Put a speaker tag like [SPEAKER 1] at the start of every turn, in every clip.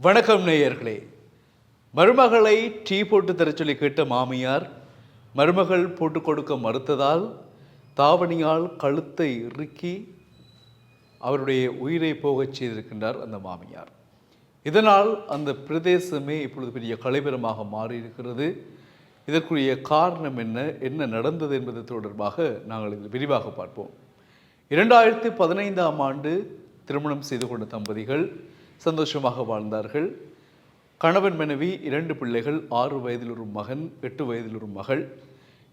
[SPEAKER 1] வணக்கம் நேயர்களே. மருமகளை டீ போட்டு தரச் சொல்லி கேட்ட மாமியார் மருமகள் போட்டு கொடுக்க மறுத்ததால் தாவணியால் கழுத்தை இறுக்கி அவருடைய உயிரை போகச் செய்திருக்கின்றார் அந்த மாமியார். இதனால் அந்த பிரதேசமே இப்பொழுது பெரிய கலைபரமாக மாறியிருக்கிறது. இதற்குரிய காரணம் என்ன என்ன நடந்தது என்பது தொடர்பாக நாங்கள் இதில் விரிவாக பார்ப்போம். இரண்டாயிரத்தி பதினைந்தாம் ஆண்டு திருமணம் செய்து கொண்ட தம்பதிகள் சந்தோஷமாக வாழ்ந்தார்கள். கணவன் மனைவி இரண்டு பிள்ளைகள் ஆறு வயதில் ஒரு மகன் எட்டு வயதில் ஒரு மகள்.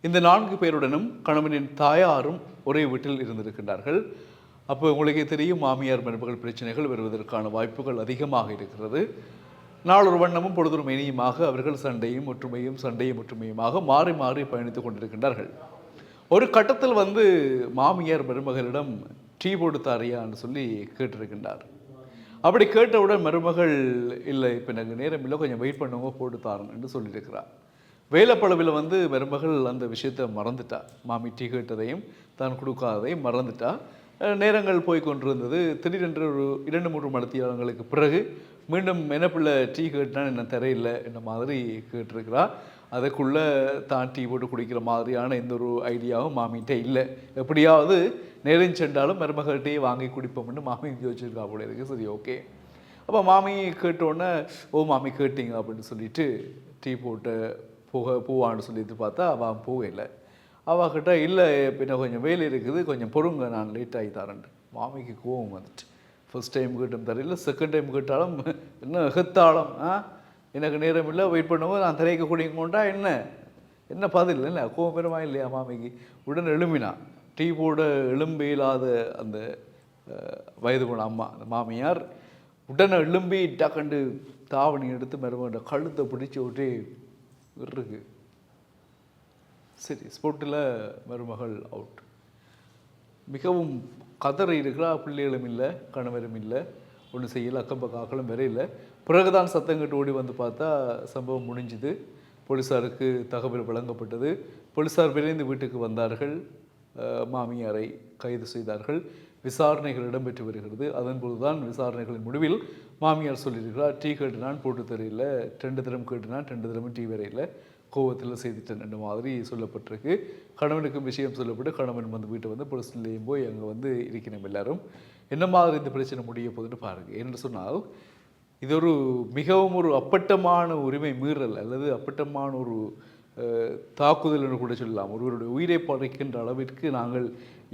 [SPEAKER 1] இந்த நான்கு பேருடனும் கணவனின் தாயாரும் ஒரே வீட்டில் இருந்திருக்கின்றார்கள். அப்போ உங்களுக்கே தெரியும் மாமியார் மருமகள் பிரச்சனைகள் வருவதற்கான வாய்ப்புகள் அதிகமாக இருக்கிறது. நாளொரு வண்ணமும் பொழுதொரு இனியுமாக அவர்கள் சண்டையும் ஒற்றுமையும் சண்டையும் ஒற்றுமையுமாக மாறி மாறி பயணித்துக் கொண்டிருக்கின்றார்கள். ஒரு கட்டத்தில் வந்து மாமியார் மருமகளிடம் டீ போட்டு தாரியான்னு சொல்லி கேட்டிருக்கின்றார். அப்படி கேட்டவுடன் மருமகள் இல்லை இப்போ எனக்கு நேரம் இல்லை கொஞ்சம் வெயிட் பண்ணுவோம் போட்டு தாரணும்னு சொல்லியிருக்கிறார். வேலைப்பளவில் வந்து மருமகள் அந்த விஷயத்தை மறந்துட்டா. மாமி டீ கேட்டதையும் தான் கொடுக்காததையும் மறந்துட்டா. நேரங்கள் போய் கொண்டிருந்தது திடீரென்று ஒரு இரண்டு மூன்று மணித்தியாலங்களுக்கு பிறகு மீண்டும் என்ன பிள்ளை டீ கேட்டான் என்ன தெரியல என்ன மாதிரி கேட்டிருக்கிறா அதுக்குள்ளே தான் டீ போட்டு குடிக்கிற மாதிரியான எந்த ஒரு ஐடியாவும் மாமிகிட்ட இல்லை. எப்படியாவது நேரம் சென்றாலும் மருமகள்கிட்டயே வாங்கி குடிப்போம்னு மாமி யோசிச்சிருக்கா போல இருக்கு. சரி ஓகே. அப்போ மாமி கேட்டோன்னே ஓ மாமி கேட்டீங்க அப்படின்னு சொல்லிட்டு டீ போட்டு போக போவான்னு சொல்லிட்டு பார்த்தா அவன் போகலை அவகிட்ட இல்லை பின்ன கொஞ்சம் வெயில் இருக்குது கொஞ்சம் பொறுங்க நான் லேட் ஆகி தரேன் மாமிக்கு கோவம் வந்துட்டு ஃபர்ஸ்ட் டைம் கேட்டும் தரையில் செகண்ட் டைம் கேட்டாலும் என்ன எகத்தாளம் ஆ? எனக்கு நேரம் இல்லை வெயிட் பண்ணும்போது நான் திரைக்க குடிக்கொண்டா என்ன? என்ன பதில் இல்லை கோவம் பெருமா இல்லையா மாமிக்கு? உடனே எழும்பினான் டீ போட எழும்பி இல்லாத அந்த வயது கொண்ட அம்மா அந்த மாமியார் உடனே எழும்பி டக்கண்டு தாவணி எடுத்து மருமகண்ட கழுத்தை பிடிச்சி விட்டு இருக்கு சரி ஸ்போர்ட்டில் மருமகள் அவுட் மிகவும் கதறி இருக்கிறா பிள்ளைகளும் இல்லை கணவரும் இல்லை. ஒன்றும் செய்யலை அக்கம் பக்கம் ஆக்களும் வேற இல்லை. பிறகுதான் சத்தம் கட்டு ஓடி வந்து பார்த்தா சம்பவம் முடிஞ்சுது. போலீஸாருக்கு தகவல் வழங்கப்பட்டது. போலீஸார் விரைந்து வீட்டுக்கு வந்தார்கள். மாமியாரை கைது செய்தார்கள். விசாரணைகள் இடம்பெற்று வருகிறது. அதன்போதுதான் விசாரணைகளின் முடிவில் மாமியார் சொல்லியிருக்கிறார் டீ கேட்டுனான் போட்டு தெரியல ரெண்டு தரம் கேட்டுனான் ரெண்டு தரமும் டீ வரையில் கோவத்தில் செய்துட்டேன் என்ற மாதிரி சொல்லப்பட்டிருக்கு. கணவனுக்கும் விஷயம் சொல்லப்பட்டு கணவன் வந்து வீட்டை வந்து போலீஸ் நிலையம் போய் அங்கே வந்து இருக்கிறோம் எல்லாரும். என்ன மாதிரி இந்த பிரச்சனை முடிய போகுதுன்னு பாருங்கள் என்று சொன்னால் இது ஒரு மிகவும் ஒரு அப்பட்டமான உரிமை மீறல் அல்லது அப்பட்டமான ஒரு தாக்குதல் என்று கூட சொல்லலாம். ஒருவருடைய உயிரை பறிக்கின்ற அளவிற்கு நாங்கள்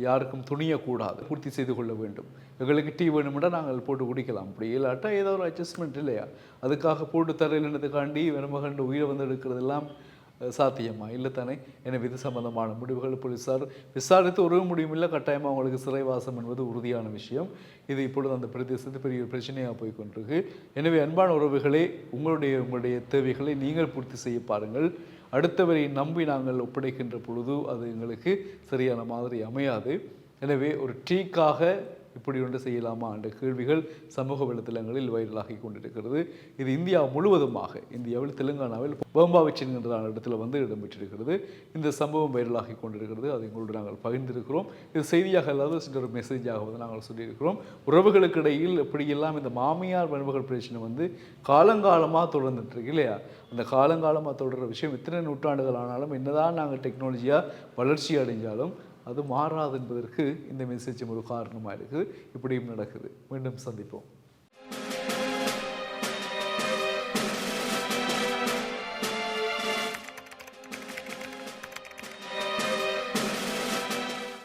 [SPEAKER 1] யாருக்கும் துணியக்கூடாது. பூர்த்தி செய்து கொள்ள வேண்டும். எங்களுக்கு டீ வேணுமெண்டா நாங்கள் போட்டு குடிக்கலாம். அப்படி இல்லாட்டா ஏதோ ஒரு அட்ஜஸ்ட்மெண்ட் இல்லையா? அதுக்காக போட்டு தரையிலன்றதுக்காண்டி மருமகன் உயிரை வந்து எடுக்கிறதெல்லாம் சாத்தியமா? இல்லை தானே? எனவே இது சம்பந்தமான முடிவுகள் போலீஸார் விசாரித்து ஒரு முடிவும் இல்லை கட்டாயமாக அவங்களுக்கு சிறைவாசம் என்பது உறுதியான விஷயம். இது இப்பொழுது அந்த பிரதேசத்து பெரிய பிரச்சனையாக போய் கொண்டிருக்கு எனவே அன்பான உறவுகளே உங்களுடைய உங்களுடைய தேவைகளை நீங்கள் பூர்த்தி செய்ய பாருங்கள். அடுத்தவரை நம்பி நாங்கள் ஒப்படைக்கின்ற பொழுது அது எங்களுக்கு சரியான மாதிரி அமையாது. எனவே ஒரு டீக்காக இப்படி ஒன்று செய்யலாமா என்ற கேள்விகள் சமூக வலைத்தளங்களில் வைரலாகி கொண்டிருக்கிறது. இது இந்தியா முழுவதுமாக இந்தியாவில் தெலுங்கானாவில் போம்பாவிச் என்கின்ற இடத்துல வந்து இடம்பெற்றிருக்கிறது. இந்த சம்பவம் வைரலாகி கொண்டிருக்கிறது. அதை உங்களோடு நாங்கள் பகிர்ந்திருக்கிறோம். இது செய்தியாக இல்லாத சில ஒரு மெசேஜாக வந்து நாங்கள் சொல்லியிருக்கிறோம். உறவுகளுக்கு இடையில் எப்படியெல்லாம் இந்த மாமியார் மருமகள் பிரச்சனை வந்து காலங்காலமாக தொடர்ந்துட்டு இருக்கு இல்லையா? அந்த காலங்காலமாக தொடர்ற விஷயம் எத்தனை நூற்றாண்டுகள் ஆனாலும் என்னதான் நாங்கள் டெக்னாலஜியாக வளர்ச்சி அடைஞ்சாலும் அது மாறாது என்பதற்கு இந்த மெசேஜும் ஒரு காரணமாக இருக்குது. இப்படியும் நடக்குது. மீண்டும் சந்திப்போம்.